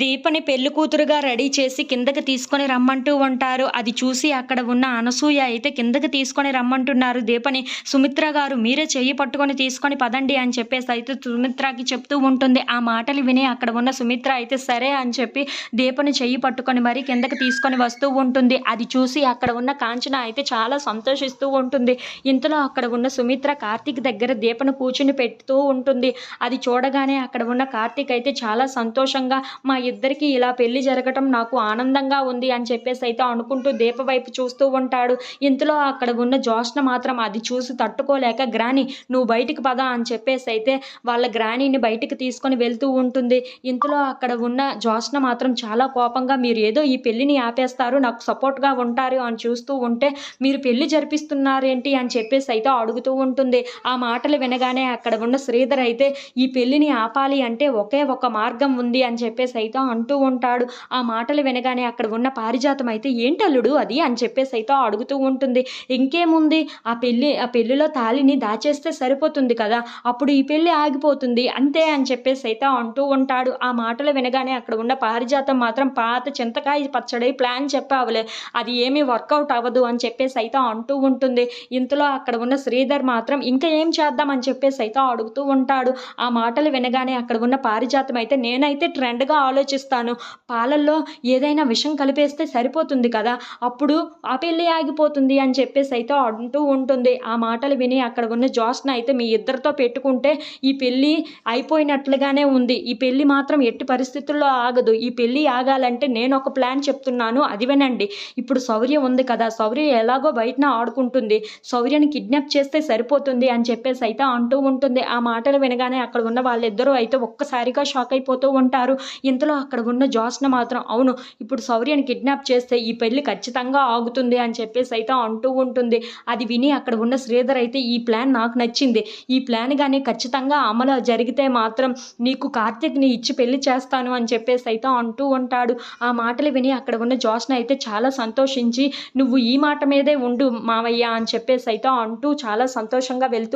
దీపని పెళ్ళి కూతురుగా రెడీ చేసి కిందకి తీసుకొని రమ్మంటూ ఉంటారు. అది చూసి అక్కడ ఉన్న అనసూయ అయితే కిందకి తీసుకొని రమ్మంటున్నారు. దీపని సుమిత్ర గారు మీరే చెయ్యి పట్టుకొని తీసుకొని పదండి అని చెప్పేసి అయితే సుమిత్రకి చెప్తూ ఉంటుంది. ఆ మాటలు విని అక్కడ ఉన్న సుమిత్ర అయితే సరే అని చెప్పి దీపని చెయ్యి పట్టుకొని మరి కిందకి తీసుకొని వస్తూ ఉంటుంది. అది చూసి అక్కడ ఉన్న కాంచన అయితే చాలా సంతోషిస్తూ ఉంటుంది. ఇంతలో అక్కడ ఉన్న సుమిత్ర కార్తీక్ దగ్గర దీపను కూర్చుని పెడుతూ ఉంటుంది. అది చూడగానే అక్కడ ఉన్న కార్తీక్ అయితే చాలా సంతోషంగా మా ఇద్దరికి ఇలా పెళ్ళి జరగటం నాకు ఆనందంగా ఉంది అని చెప్పేసి అయితే అనుకుంటూ దీప వైపు చూస్తూ ఉంటాడు. ఇంతలో అక్కడ ఉన్న జోష్న మాత్రం అది చూసి తట్టుకోలేక గ్రాని నువ్వు బయటికి పద అని చెప్పేసి అయితే వాళ్ళ గ్రానీని బయటికి తీసుకొని వెళ్తూ ఉంటుంది. ఇంతలో అక్కడ ఉన్న జోష్న మాత్రం చాలా కోపంగా మీరు ఏదో ఈ పెళ్ళిని ఆపేస్తారు నాకు సపోర్ట్గా ఉంటారు అని చూస్తూ ఉంటే మీరు పెళ్ళి జరిపిస్తున్నారేంటి అని చెప్పేసి అయితే అడుగుతూ ఉంటుంది. ఆ మాటలు వినగానే అక్కడ ఉన్న శ్రీధర్ అయితే ఈ పెళ్ళిని ఆపాలి అంటే ఒకే ఒక మార్గం ఉంది అని చెప్పేసి అయితే అంటూ ఉంటాడు. ఆ మాటలు వినగానే అక్కడ ఉన్న పారిజాతం అయితే ఏంటల్లుడు అది? అని చెప్పేసి అయితే అడుగుతూ ఉంటుంది. ఇంకేముంది? ఆ పెళ్ళి ఆ పెళ్ళిలో తాళిని దాచేస్తే సరిపోతుంది కదా? అప్పుడు ఈ పెళ్ళి ఆగిపోతుంది. అంతే అని చెప్పేసి అయితే అంటూ ఉంటాడు. ఆ మాటలు వినగానే అక్కడ ఉన్న పారిజాతం మాత్రం పాత చింతకాయ పచ్చడి ప్లాన్ చెప్పావులే. అది ఏమీ వర్కౌట్ అవ్వదు అని చెప్పేసి అయితే అంటూ ఉంటుంది. ఇంతలో అక్కడ ఉన్న శ్రీధర్ మాత్రం ఇంకా ఏం చేద్దాం? అని చెప్పేసి అయితే అడుగుతూ ఉంటాడు. ఆ మాటలు వినగానే అక్కడ ఉన్న పారిజాతం అయితే నేనైతే ట్రెండ్గా ఆలోచిస్తాను. పాలల్లో ఏదైనా విషం కలిపేస్తే సరిపోతుంది కదా? అప్పుడు ఆ పెళ్ళి ఆగిపోతుంది అని చెప్పేసి అయితే అంటూ ఉంటుంది. ఆ మాటలు విని అక్కడ ఉన్న జోస్న అయితే మీ ఇద్దరితో పెట్టుకుంటే ఈ పెళ్ళి అయిపోయినట్లుగానే ఉంది. ఈ పెళ్ళి మాత్రం ఎట్టి పరిస్థితుల్లో ఆగదు. ఈ పెళ్ళి ఆగాలంటే నేను ఒక ప్లాన్ చెప్తున్నాను. అది వినండి. ఇప్పుడు శౌర్య ఉంది కదా? శౌర్య ఎలాగో బయటన ఆడుకుంటుంది. శౌర్యని కిడ్నాప్ చేస్తే సరిపోతుంది అని చెప్పేసి అయితే అంటూ ఉంటుంది. ఆ మాటలు వినగానే అక్కడ ఉన్న వాళ్ళిద్దరూ అయితే ఒక్కసారిగా షాక్ అయిపోతూ ఉంటారు. ఇంతలో అక్కడ ఉన్న జోస్న మాత్రం అవును ఇప్పుడు శౌర్యని కిడ్నాప్ చేస్తే ఈ పెళ్ళి ఖచ్చితంగా ఆగుతుంది అని చెప్పేసి అయితే అంటూ ఉంటుంది. అది విని అక్కడ ఉన్న శ్రీధర్ అయితే ఈ ప్లాన్ నాకు నచ్చింది. ఈ ప్లాన్ కానీ ఖచ్చితంగా అమలు జరిగితే మాత్రం నీకు కార్తీక్ని ఇచ్చి పెళ్ళి చేస్తాను అని చెప్పేసి అయితే అంటూ ఉంటాడు. ఆ మాటలు విని అక్కడ ఉన్న జోస్న అయితే చాలా సంతోషించి నువ్వు ఈ మాట మీదే ఉండు మావయ్య అని చెప్పేసి అయితే అంటూ చాలా సంతోషంగా వెళ్తూ